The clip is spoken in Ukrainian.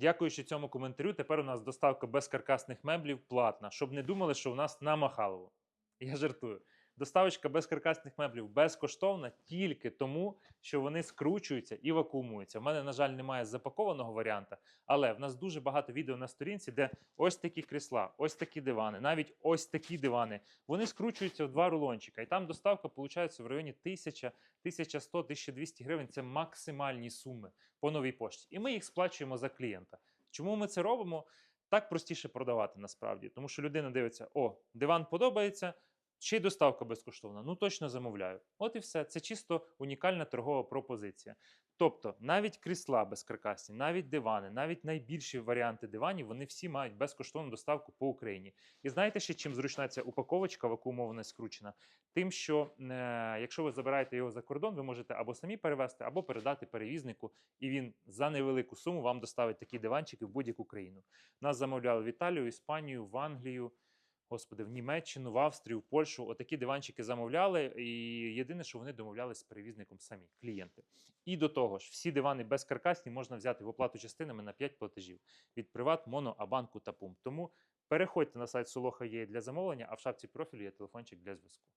Дякуючи цьому коментарю, тепер у нас доставка безкаркасних меблів платна, щоб не думали, що у нас на Махалово. Я жартую. Доставочка безкаркасних меблів безкоштовна тільки тому, що вони скручуються і вакуумуються. У мене, на жаль, немає запакованого варіанта, але в нас дуже багато відео на сторінці, де ось такі крісла, ось такі дивани, навіть ось такі дивани. Вони скручуються в два рулончика, і там доставка виходить в районі 1000, 1100, 1200 гривень. Це максимальні суми по новій пошті. І ми їх сплачуємо за клієнта. Чому ми це робимо? Так простіше продавати насправді, тому що людина дивиться: о, диван подобається. Ще й доставка безкоштовна. Ну точно замовляю. От і все. Це чисто унікальна торгова пропозиція. Тобто, навіть крісла безкаркасні, навіть дивани, навіть найбільші варіанти диванів, вони всі мають безкоштовну доставку по Україні. І знаєте ще чим зручна ця упаковочка вакуумована і скручена? Тим, що е, якщо ви забираєте його за кордон, ви можете або самі перевезти, або передати перевізнику, і він за невелику суму вам доставить такі диванчики в будь-яку країну. Нас замовляли в Італію, Іспанію, в Англію. Господи, в Німеччину, в Австрію, в Польщу отакі диванчики замовляли. І єдине, що вони домовлялись з перевізником самі клієнти. І до того ж, всі дивани безкаркасні можна взяти в оплату частинами на 5 платежів від Приват, Моно, Абанку та Пум. Тому переходьте на сайт Солоха є для замовлення, а в шапці профілю є телефончик для зв'язку.